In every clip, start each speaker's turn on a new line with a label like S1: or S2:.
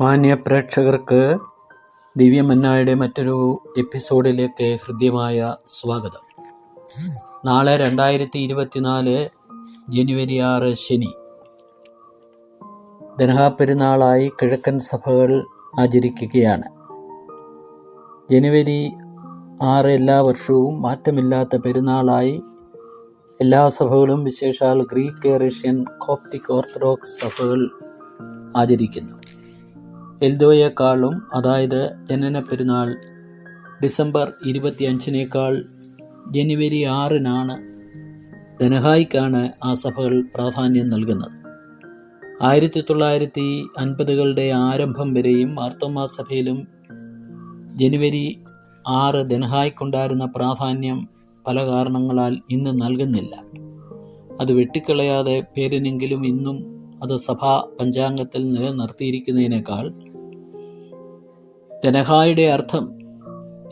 S1: മാന്യ പ്രേക്ഷകർക്ക് ദിവ്യമന്നായുടെ മറ്റൊരു എപ്പിസോഡിലേക്ക് ഹൃദ്യമായ സ്വാഗതം. നാളെ രണ്ടായിരത്തി ഇരുപത്തിനാല് ജനുവരി ആറ് ശനി. ദനഹാപ്പെരുന്നാളായി കിഴക്കൻ സഭകൾ ആചരിക്കുകയാണ്. ജനുവരി ആറ് എല്ലാ വർഷവും മാറ്റമില്ലാത്ത പെരുന്നാളായി എല്ലാ സഭകളും വിശേഷാൽ ഗ്രീക്ക് റഷ്യൻ കോപ്റ്റിക് ഓർത്തഡോക്സ് സഭകൾ ആചരിക്കുന്നു. എൽദോയേക്കാളും അതായത് ജനന പെരുന്നാൾ ഡിസംബർ ഇരുപത്തിയഞ്ചിനേക്കാൾ ജനുവരി ആറിനാണ് ധനഹായിക്കാണ് ആ സഭകൾ പ്രാധാന്യം നൽകുന്നത്. ആയിരത്തി തൊള്ളായിരത്തി അൻപതുകളുടെ ആരംഭം വരെയും മാർത്തോമാ സഭയിലും ജനുവരി ആറ് ധനഹായിക്കുണ്ടായിരുന്ന പ്രാധാന്യം പല കാരണങ്ങളാൽ ഇന്ന് നൽകുന്നില്ല. അത് വെട്ടിക്കളയാതെ പേരിനെങ്കിലും ഇന്നും അത് സഭാ പഞ്ചാംഗത്തിൽ നിലനിർത്തിയിരിക്കുന്നതിനേക്കാൾ ധനഹായുടെ അർത്ഥം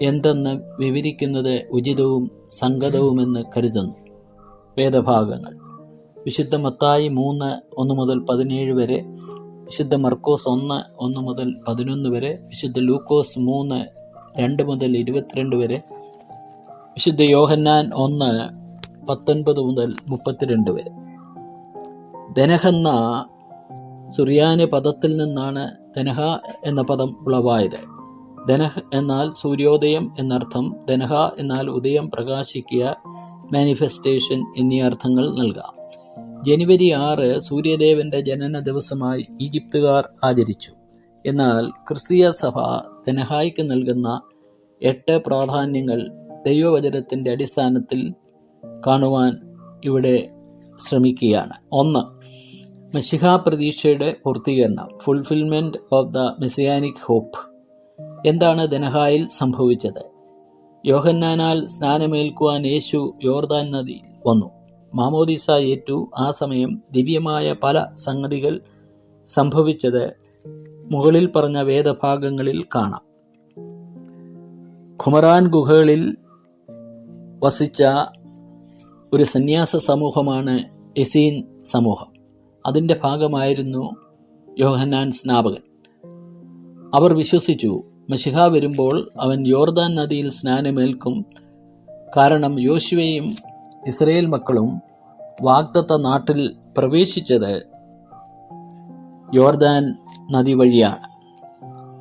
S1: എന്തെന്ന് വിവരിക്കുന്നത് ഉചിതവും സംഗതവുമെന്ന് കരുതുന്നു. വേദഭാഗങ്ങൾ. വിശുദ്ധ മത്തായി മൂന്ന് ഒന്ന് മുതൽ പതിനേഴ് വരെ വിശുദ്ധ മർക്കോസ് ഒന്ന് ഒന്ന് മുതൽ പതിനൊന്ന് വരെ വിശുദ്ധ ലൂക്കോസ് മൂന്ന് രണ്ട് മുതൽ ഇരുപത്തിരണ്ട് വരെ വിശുദ്ധ യോഹന്നാൻ ഒന്ന് പത്തൊൻപത് മുതൽ മുപ്പത്തിരണ്ട് വരെ. ധനഹെന്ന സുറിയാനി പദത്തിൽ നിന്നാണ് ധനഹ എന്ന പദം ഉളവായത്. ധനഹ് എന്നാൽ സൂര്യോദയം എന്നർത്ഥം ധനഹ എന്നാൽ ഉദയം പ്രകാശിക്കുക മാനിഫെസ്റ്റേഷൻ എന്നീ അർത്ഥങ്ങൾ നൽകാം. ജനുവരി ആറ് സൂര്യദേവന്റെ ജനന ദിവസമായി ഈജിപ്തുകാർ ആചരിച്ചു. എന്നാൽ ക്രിസ്തീയ സഭ ധനഹായിക്ക് നൽകുന്ന എട്ട് പ്രാധാന്യങ്ങൾ ദൈവവചനത്തിന്റെ അടിസ്ഥാനത്തിൽ കാണുവാൻ ഇവിടെ ശ്രമിക്കുകയാണ്. ഒന്ന് മെസ്സിഹ പ്രതീക്ഷയുടെ പൂർത്തീകരണം fulfilment of the messianic hope എന്താണ് ധനഹായിൽ സംഭവിച്ചത്? യോഹന്നാനാൽ സ്നാനമേൽക്കുവാൻ യേശു യോർദാൻ നദിയിൽ വന്നു. മാമോദിസ ഏറ്റു. ആ സമയം ദിവ്യമായ പല സംഗതികൾ സംഭവിച്ചത് മുകളിൽ പറഞ്ഞ വേദഭാഗങ്ങളിൽ കാണാം. ഖുമറാൻ ഗുഹകളിൽ വസിച്ച ഒരു സന്യാസ സമൂഹമാണ് എസീൻ സമൂഹം. അതിന്റെ ഭാഗമായിരുന്നു യോഹന്നാൻ സ്നാപകൻ. അവർ വിശ്വസിച്ചു മഷിഹ വരുമ്പോൾ അവൻ യോർദാൻ നദിയിൽ സ്നാനമേൽക്കും. കാരണം യോശുവയും ഇസ്രയേൽ മക്കളും വാഗ്ദത്ത നാട്ടിൽ പ്രവേശിച്ചത് യോർദാൻ നദി വഴിയാണ്.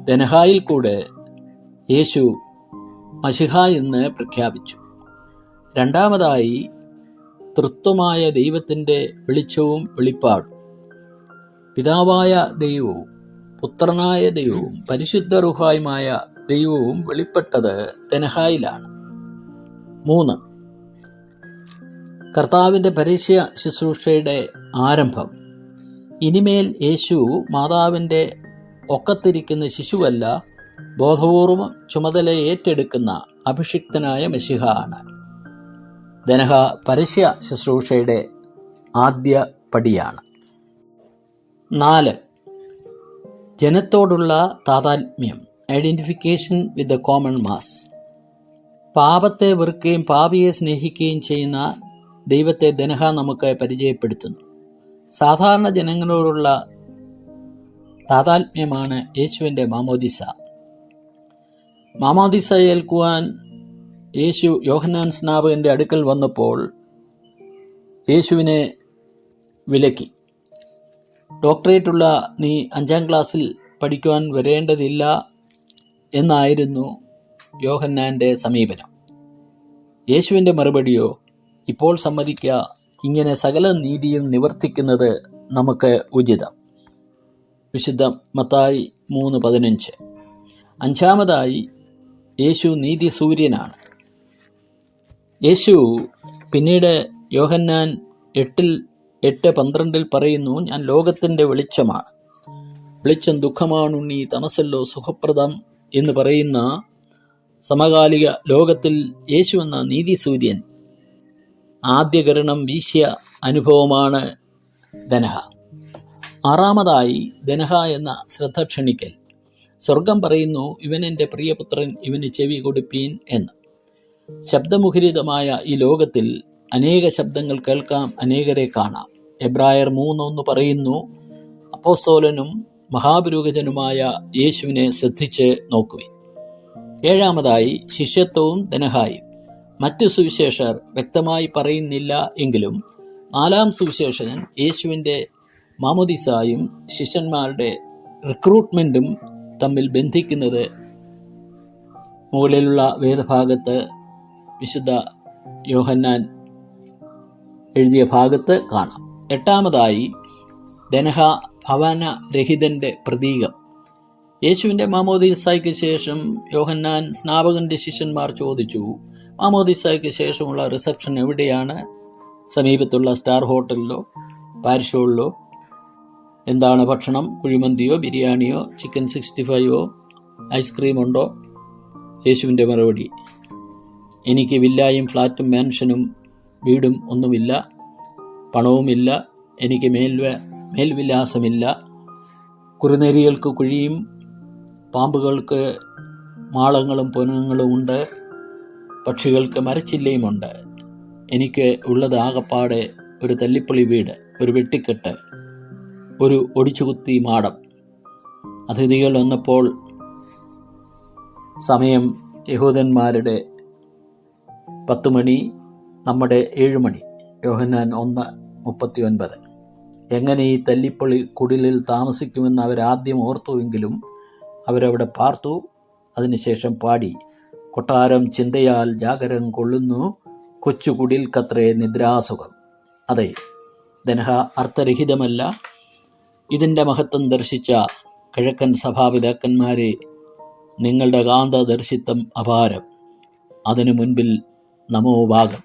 S1: ദനഹായിൽ കൂടെ യേശു മഷിഹ എന്ന് പ്രഖ്യാപിച്ചു. രണ്ടാമതായി തൃത്വമായ ദൈവത്തിന്റെ വെളിച്ചവും വെളിപ്പാടും. പിതാവായ ദൈവവും പുത്രനായ ദൈവവും പരിശുദ്ധ റുഹായുമായ ദൈവവും വെളിപ്പെട്ടത് തെനഹായിലാണ്. മൂന്ന്. കർത്താവിന്റെ പരീക്ഷ ശുശ്രൂഷയുടെ ആരംഭം. ഇനിമേൽ യേശു മാതാവിന്റെ ഒക്കത്തിരിക്കുന്ന ശിശുവല്ല ബോധപൂർവം ചുമതല ഏറ്റെടുക്കുന്ന അഭിഷിക്തനായ മെസ്സിഹ ആണ് ധനഹ പരസ്യ ശുശ്രൂഷയുടെ ആദ്യ പടിയാണ്. നാല്. ജനത്തോടുള്ള താതാത്മ്യം identification with the common mass പാപത്തെ വെറുക്കുകയും പാപിയെ സ്നേഹിക്കുകയും ചെയ്യുന്ന ദൈവത്തെ ദനഹ നമുക്ക് പരിചയപ്പെടുത്തുന്നു. സാധാരണ ജനങ്ങളോടുള്ള താതാത്മ്യമാണ് യേശുവിന്റെ മാമോദിസ. മാമോദിസ ഏൽക്കുവാൻ യേശു യോഹന്നാൻ സ്നാപകന്റെ അടുക്കൽ വന്നപ്പോൾ യേശുവിനെ വിലക്കി. ഡോക്ടറേറ്റുള്ള നീ അഞ്ചാം ക്ലാസ്സിൽ പഠിക്കുവാൻ വരേണ്ടതില്ല എന്നായിരുന്നു യോഹന്നാന്റെ സമീപനം. യേശുവിന്റെ മറുപടിയോ ഇപ്പോൾ സമ്മതിക്കുക ഇങ്ങനെ സകല നീതിയും നിവർത്തിക്കുന്നത് നമുക്ക് ഉചിതം. വിശുദ്ധ മത്തായി മൂന്ന് പതിനഞ്ച്. അഞ്ചാമതായി യേശു നീതി സൂര്യനാണ് യേശു പിന്നീട് യോഹന്നാൻ എട്ടിൽ എട്ട് പന്ത്രണ്ടിൽ പറയുന്നു ഞാൻ ലോകത്തിന്റെ വെളിച്ചമാണ്. വെളിച്ചം ദുഃഖമാണുണ്ണി തമസല്ലോ സുഖപ്രദം എന്ന് പറയുന്ന സമകാലിക ലോകത്തിൽ യേശു എന്ന നീതി സൂര്യൻ ആദ്യകരണം വീശിയ അനുഭവമാണ് ധനഹ. ആറാമതായി ധനഹ എന്ന ശ്രദ്ധ ക്ഷണിക്കൽ. സ്വർഗം പറയുന്നു ഇവൻ എന്റെ പ്രിയപുത്രൻ ഇവന് ചെവി കൊടുപ്പീൻ എന്ന്. ശബ്ദമുഖരിതമായ ഈ ലോകത്തിൽ അനേക ശബ്ദങ്ങൾ കേൾക്കാം അനേകരെ കാണാം. എബ്രായർ മൂന്നൊന്ന് പറയുന്നു അപ്പോസ്തോലനും മഹാപുരോഹിതനുമായ യേശുവിനെ ശ്രദ്ധിച്ച് നോക്കുവിൻ. ഏഴാമതായി ശിഷ്യത്വവും ധനഹായും. മറ്റു സുവിശേഷർ വ്യക്തമായി പറയുന്നില്ല എങ്കിലും നാലാം സുവിശേഷകൻ യേശുവിന്റെ മാമോദിസായും ശിഷ്യന്മാരുടെ റിക്രൂട്ട്മെന്റും തമ്മിൽ ബന്ധിക്കുന്നത് മുകളിലുള്ള വേദഭാഗത്ത് വിശുദ്ധ യോഹന്നാൻ എഴുതിയ ഭാഗത്ത് കാണാം. എട്ടാമതായി ധനഹ ഭവന രഹിതന്റെ പ്രതീകം. യേശുവിന്റെ മാമോദിസായ്ക്ക് ശേഷം യോഹന്നാൻ സ്നാപകന്റെ ശിഷ്യന്മാർ ചോദിച്ചു മാമോദിസായ്ക്ക് ശേഷമുള്ള റിസപ്ഷൻ എവിടെയാണ്? സമീപത്തുള്ള സ്റ്റാർ ഹോട്ടലിലോ പാരിഷ് ഹോളിലോ എന്താണ് ഭക്ഷണം? കുഴിമന്തിയോ ബിരിയാണിയോ ചിക്കൻ സിക്സ്റ്റി ഫൈവോ ഐസ്ക്രീം ഉണ്ടോ? യേശുവിന്റെ മറുപടി എനിക്ക് വില്ലായും ഫ്ലാറ്റും മാൻഷനും വീടും ഒന്നുമില്ല പണവുമില്ല എനിക്ക് മേൽവ മേൽവിലാസമില്ല കുറുനേരികൾക്ക് കുഴിയും പാമ്പുകൾക്ക് മാളങ്ങളും പൊനങ്ങളും ഉണ്ട് പക്ഷികൾക്ക് മരച്ചില്ലയുമുണ്ട്. എനിക്ക് ഉള്ളത് ആകപ്പാടെ ഒരു തല്ലിപ്പൊളി വീട് ഒരു വെട്ടിക്കെട്ട് ഒരു ഒടിച്ചുകുത്തി മാടം. അതിഥികൾ വന്നപ്പോൾ സമയം യഹൂദന്മാരുടെ പത്ത് മണി നമ്മുടെ ഏഴുമണി യോഹന്നാൻ ഒന്ന് മുപ്പത്തി ഒൻപത് എങ്ങനെ ഈ തല്ലിപ്പൊളി കുടിലിൽ താമസിക്കുമെന്ന് അവരാദ്യം ഓർത്തുവെങ്കിലും അവരവിടെ പാർത്തു അതിനുശേഷം പാടി കൊട്ടാരം ചിന്തയാൽ ജാഗരം കൊള്ളുന്നു കൊച്ചുകുടിൽ കത്രേ നിദ്രാസുഖം. അതെ ധനഹ അർത്ഥരഹിതമല്ല. ഇതിന്റെ മഹത്വം ദർശിച്ച കിഴക്കൻ സഭാപിതാക്കന്മാരെ നിങ്ങളുടെ കാന്തദർശിത്വം അപാരം. അതിനു മുൻപിൽ നമോ ഭാഗം.